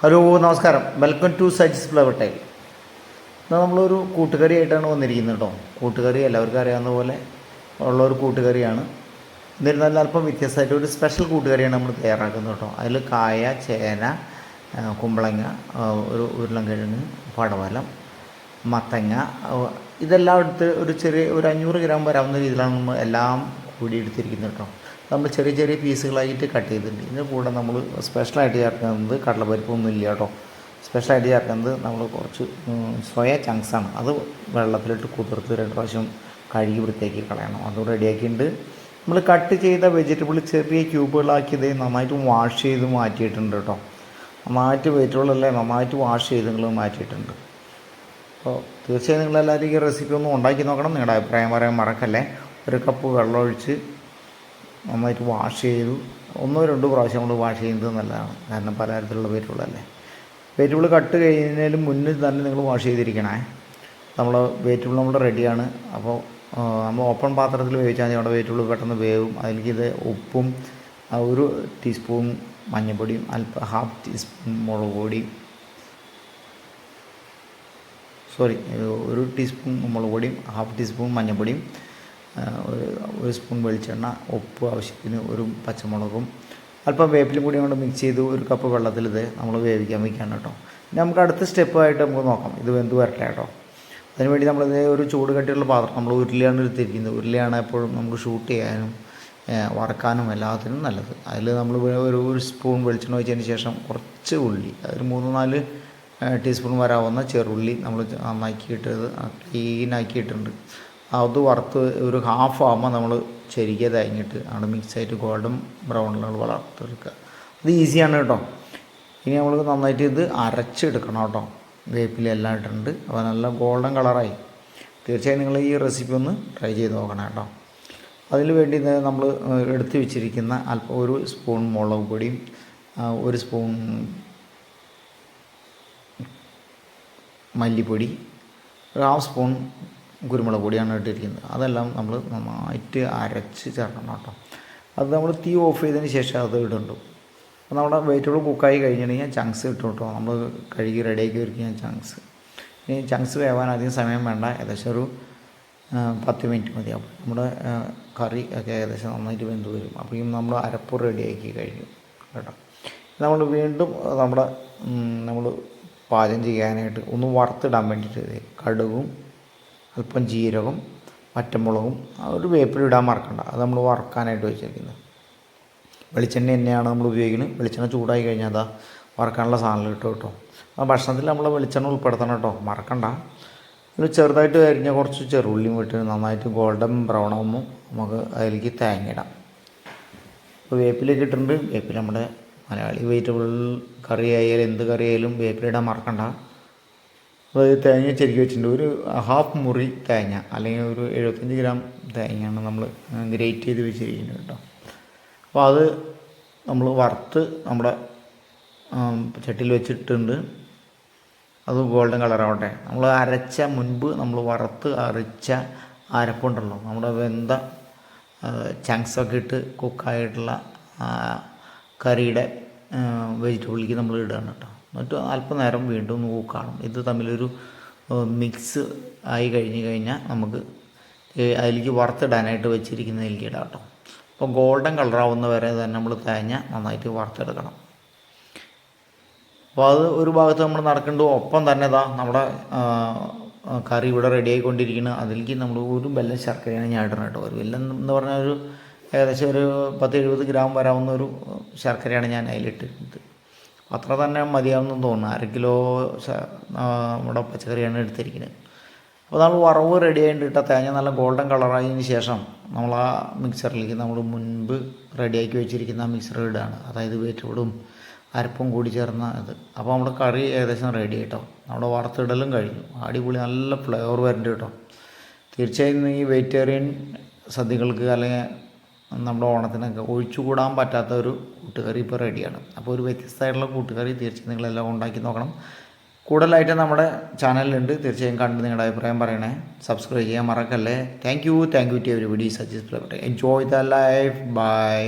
Hello നമസ്കാരം. Welcome to Saji's flower tile എന്നാൽ നമ്മളൊരു കൂട്ടുകറിയായിട്ടാണ് വന്നിരിക്കുന്നത് കേട്ടോ. കൂട്ടുകറി എല്ലാവർക്കും അറിയാവുന്ന പോലെ ഉള്ള ഒരു കൂട്ടുകറിയാണ് എന്നിരുന്നാലും അല്പം വ്യത്യസ്തമായിട്ട് ഒരു സ്പെഷ്യൽ കൂട്ടുകറിയാണ് നമ്മൾ തയ്യാറാക്കുന്നത് കേട്ടോ. അതിൽ കായ ചേന കുമ്പളങ്ങ ഒരു ഉരുളൻകിഴങ്ങ് പടവലം മത്തങ്ങ ഇതെല്ലാം എടുത്ത് ഒരു ചെറിയ ഒരു അഞ്ഞൂറ് ഗ്രാം വരാവുന്ന രീതിയിലാണ് നമ്മൾ എല്ലാം കൂടി എടുത്തിരിക്കുന്നത് കേട്ടോ. നമ്മൾ ചെറിയ ചെറിയ പീസുകളായിട്ട് കട്ട് ചെയ്തിട്ടുണ്ട്. ഇതിന് കൂടെ നമ്മൾ സ്പെഷ്യലായിട്ട് ചേർക്കുന്നത് കടലപ്പരിപ്പൊന്നും ഇല്ല കേട്ടോ. സ്പെഷ്യലായിട്ട് ചേർക്കുന്നത് നമ്മൾ കുറച്ച് സോയ ചങ്ക്സാണ് അത് വെള്ളത്തിലിട്ട് കുതിർത്ത് രണ്ട് പ്രാവശ്യം കഴുകി വൃത്തിയാക്കി കളയണം. അത് റെഡിയാക്കിയിട്ടുണ്ട് നമ്മൾ കട്ട് ചെയ്ത വെജിറ്റബിൾ ചെറിയ ക്യൂബുകളാക്കിയത് നന്നായിട്ട് വാഷ് ചെയ്ത് മാറ്റിയിട്ടുണ്ട് കേട്ടോ. നന്നായിട്ട് വെജിറ്റബിളല്ലേ നന്നായിട്ട് വാഷ് ചെയ്ത് നിങ്ങൾ മാറ്റിയിട്ടുണ്ട്. അപ്പോൾ തീർച്ചയായും നിങ്ങളെല്ലാവരും ഈ റെസിപ്പി ഒന്ന് ഉണ്ടാക്കി നോക്കണം. നിങ്ങളുടെ അഭിപ്രായം പറയാൻ മറക്കല്ലേ. ഒരു കപ്പ് വെള്ളം ഒഴിച്ച് നന്നായിട്ട് വാഷ് ചെയ്തു. ഒന്നോ രണ്ടോ പ്രാവശ്യം നമ്മൾ വാഷ് ചെയ്യുന്നത് നല്ലതാണ്. കാരണം പലതരത്തിലുള്ള വെജിറ്റബിളല്ലേ വേറ്റുകൾ കട്ട് കഴിഞ്ഞതിന് മുന്നേ തന്നെ നിങ്ങൾ വാഷ് ചെയ്തിരിക്കണേ. നമ്മൾ വെജിറ്റബിൾ നമ്മൾ റെഡിയാണ്. അപ്പോൾ നമ്മൾ ഓപ്പൺ പാത്രത്തിൽ വേവിച്ചാൽ നമ്മുടെ വെജിറ്റബിൾ പെട്ടെന്ന് വേവും. അതിലേക്ക് ഇത് ഉപ്പും ഒരു ടീസ്പൂൺ മഞ്ഞൾപ്പൊടിയും അല്പ ഹാഫ് ടീസ്പൂൺ മുളക് പൊടി. സോറി ഒരു ടീസ്പൂൺ മുളക് പൊടിയും ഹാഫ് ടീസ്പൂൺ മഞ്ഞൾപ്പൊടിയും ഒരു ഒരു സ്പൂൺ വെളിച്ചെണ്ണ ഉപ്പ് ആവശ്യത്തിന് ഒരു പച്ചമുളകും അല്പം വേപ്പിലും കൂടി കൊണ്ട് മിക്സ് ചെയ്ത് ഒരു കപ്പ് വെള്ളത്തിൽ ഇത് നമ്മൾ വേവിക്കാൻ വയ്ക്കാണ് കേട്ടോ. ഇനി നമുക്ക് അടുത്ത സ്റ്റെപ്പായിട്ട് നമുക്ക് നോക്കാം. ഇത് വെന്ത് വരട്ടെ കേട്ടോ. അതിനുവേണ്ടി നമ്മളിത് ഒരു ചൂട് കട്ടിയുള്ള പാത്രം നമ്മൾ ഉരുളിയാണ് എടുത്തിരിക്കുന്നത്. ഉരുളിയാണ് എപ്പോഴും നമുക്ക് ഷൂട്ട് ചെയ്യാനും വറക്കാനും എല്ലാത്തിനും നല്ലത്. അതിൽ നമ്മൾ ഒരു ഒരു സ്പൂൺ വെളിച്ചെണ്ണ ഒഴിച്ചതിന് ശേഷം കുറച്ച് ഉള്ളി അതൊരു മൂന്ന് നാല് ടീസ്പൂൺ വരാവുന്ന ചെറുള്ളി നമ്മൾ നന്നാക്കിയിട്ട് ക്ലീനാക്കിയിട്ടുണ്ട് അത് വറുത്ത് ഒരു ഹാഫ് ആകുമ്പോൾ നമ്മൾ ചെരിക്കുക തേങ്ങിയിട്ട് അവിടെ മിക്സായിട്ട് ഗോൾഡൻ ബ്രൗണിലാണ് വളർത്തെടുക്കുക അത് ഈസിയാണ് കേട്ടോ. ഇനി നമ്മൾ നന്നായിട്ട് ഇത് അരച്ചെടുക്കണം കേട്ടോ. വേപ്പിലെല്ലാം ഇട്ടിട്ടുണ്ട്. അപ്പോൾ നല്ല ഗോൾഡൻ കളറായി തീർച്ചയായും നിങ്ങൾ ഈ റെസിപ്പി ഒന്ന് ട്രൈ ചെയ്ത് നോക്കണം കേട്ടോ. അതിന് വേണ്ടി നമ്മൾ എടുത്ത് വെച്ചിരിക്കുന്ന അല്പം ഒരു സ്പൂൺ മുളക് പൊടിയും ഒരു സ്പൂൺ മല്ലിപ്പൊടി ഒരു ഹാഫ് സ്പൂൺ കുരുമുളക് പൊടിയാണ് ഇട്ടിരിക്കുന്നത്. അതെല്ലാം നമ്മൾ നന്നായിട്ട് അരച്ച് ചേർക്കണം കേട്ടോ. അത് നമ്മൾ തീ ഓഫ് ചെയ്തതിന് ശേഷം അത് ഇടുന്നുണ്ട് അപ്പോൾ നമ്മുടെ വെജിറ്റബിൾ കുക്കായി കഴിഞ്ഞിട്ടുണ്ടെങ്കിൽ ചങ്ക്സ് ഇട്ടു കേട്ടോ. നമ്മൾ കഴുകി റെഡിയാക്കി വയ്ക്കുന്ന ചങ്ക്സ് ഇനി ചങ്ക്സ് വേവാൻ അധികം സമയം വേണ്ട. ഏകദേശം ഒരു പത്ത് മിനിറ്റ് മതി. നമ്മുടെ കറി ഒക്കെ ഏകദേശം നന്നായിട്ട് വെന്ത് വരും. അപ്പോഴേക്കും നമ്മൾ അരപ്പ് റെഡിയാക്കി കഴിക്കും കേട്ടോ. നമ്മൾ വീണ്ടും നമ്മുടെ നമ്മൾ പാചകം ചെയ്യാനായിട്ട് ഒന്ന് വറുത്തിടാൻ വേണ്ടിയിട്ട് കടുകും അല്പം ജീരകം ആ ഒരു വേപ്പിലിടാൻ മറക്കണ്ട. അത് നമ്മൾ വറുക്കാനായിട്ട് വെച്ചിരിക്കുന്നത് വെളിച്ചെണ്ണ തന്നെയാണ് നമ്മൾ ഉപയോഗിക്കുന്നത് വെളിച്ചെണ്ണ ചൂടായി കഴിഞ്ഞാൽ അതാ വറക്കാനുള്ള സാധനങ്ങൾ കിട്ടും കേട്ടോ. ആ ഭക്ഷണത്തിൽ നമ്മൾ വെളിച്ചെണ്ണ ഉൾപ്പെടുത്തണം കേട്ടോ. മറക്കണ്ട. ഒരു ചെറുതായിട്ട് അരിഞ്ഞ കുറച്ച് ചെറുള്ളിയും വിട്ട് നന്നായിട്ട് ഗോൾഡൻ ബ്രൗൺ ആകുമ്പോൾ നമുക്ക് അതിലേക്ക് തേങ്ങ ഇടാം. ഇപ്പോൾ വേപ്പിലേക്ക് ഇട്ടിട്ടുണ്ട്. വേപ്പിൽ നമ്മുടെ മലയാളി വെജിറ്റബിൾ കറി ആയാലും എന്ത് കറി ആയാലും വേപ്പിലിടാൻ മറക്കണ്ട. ഇത് തേങ്ങ ചെരുക്കി വെച്ചിട്ടുണ്ട്. ഒരു ഹാഫ് മുറി തേങ്ങ അല്ലെങ്കിൽ ഒരു എഴുപത്തഞ്ച് ഗ്രാം തേങ്ങയാണ് നമ്മൾ ഗ്രേറ്റ് ചെയ്ത് വെച്ചിരിക്കുന്നത് കേട്ടോ. അപ്പോൾ അത് നമ്മൾ വറുത്ത് നമ്മുടെ ചട്ടിയിൽ വെച്ചിട്ടുണ്ട്. അത് ഗോൾഡൻ കളറാവട്ടെ നമ്മൾ അരച്ച മുൻപ് നമ്മൾ വറുത്ത് അരച്ച അരപ്പുണ്ടല്ലോ. നമ്മുടെ വെന്ത ചങ്ക്സൊക്കെ ഇട്ട് കുക്കായിട്ടുള്ള കറിയുടെ വെജിറ്റബിളിലേക്ക് നമ്മൾ ഇടുകയാണ് കേട്ടോ. എന്നിട്ട് അല്പനേരം വീണ്ടും ഒന്ന് കുക്കാണം ഇത് തമ്മിലൊരു മിക്സ് ആയി കഴിഞ്ഞ് കഴിഞ്ഞാൽ നമുക്ക് അതിലേക്ക് വറുത്തിടാനായിട്ട് വെച്ചിരിക്കുന്നതിലേക്ക് ഇടാം കേട്ടോ അപ്പോൾ ഗോൾഡൻ കളറാവുന്ന വരെ തന്നെ നമ്മൾ തേങ്ങ നന്നായിട്ട് വറുത്തെടുക്കണം. അപ്പോൾ അത് ഒരു ഭാഗത്ത് നമ്മൾ നടക്കുന്നുണ്ട്. ഒപ്പം തന്നെ ഇതാ നമ്മുടെ കറി ഇവിടെ റെഡി ആയിക്കൊണ്ടിരിക്കുന്നു. അതിലേക്ക് നമ്മൾ ഒരു ബെല്ലം ശർക്കരയാണ് ഞാൻ ഇടണം കേട്ടോ. ഒരു വെല്ലം എന്ന് പറഞ്ഞാൽ ഒരു ഏകദേശം ഒരു പത്ത് എഴുപത് ഗ്രാം വരാവുന്ന ഒരു ശർക്കരയാണ് ഞാൻ അതിലിട്ടിരുന്നത് അത്ര തന്നെ മതിയാവുമെന്ന് തോന്നുന്നു. അര കിലോ നമ്മുടെ പച്ചക്കറിയാണ് എടുത്തിരിക്കുന്നത്. അപ്പോൾ നമ്മൾ വറവ് റെഡി ആയിട്ട് തേങ്ങ നല്ല ഗോൾഡൻ കളറായതിന് ശേഷം നമ്മൾ ആ മിക്സറിലേക്ക് നമ്മൾ മുൻപ് റെഡിയാക്കി വെച്ചിരിക്കുന്ന ആ മിക്സർ ഇടുകയാണ് അതായത് വെജിറ്റബിളും അരപ്പും കൂടി ചേർന്ന ഇത്. അപ്പോൾ നമ്മുടെ കറി ഏകദേശം റെഡി കേട്ടോ നമ്മുടെ വറുത്തിടലും കഴിഞ്ഞു. അടിപൊളി നല്ല ഫ്ലേവർ വരുന്നുണ്ട് കേട്ടോ. തീർച്ചയായും ഈ വെജിറ്റേറിയൻ സദ്യകൾക്ക് അല്ലെങ്കിൽ നമ്മുടെ ഓണത്തിനൊക്കെ ഒഴിച്ചുകൂടാൻ പറ്റാത്ത ഒരു കൂട്ടുകറി ഇപ്പോൾ റെഡിയാണ്. അപ്പോൾ ഒരു വ്യത്യസ്തമായിട്ടുള്ള കൂട്ടുകറി തീർച്ചയായും നിങ്ങളെല്ലാം ഉണ്ടാക്കി നോക്കണം. കൂടുതലായിട്ട് നമ്മുടെ ചാനലിലുണ്ട്. തീർച്ചയായും കണ്ട് നിങ്ങളുടെ അഭിപ്രായം പറയണേ. സബ്സ്ക്രൈബ് ചെയ്യാൻ മറക്കല്ലേ. Thank you thank you to everybody suggest enjoy the life bye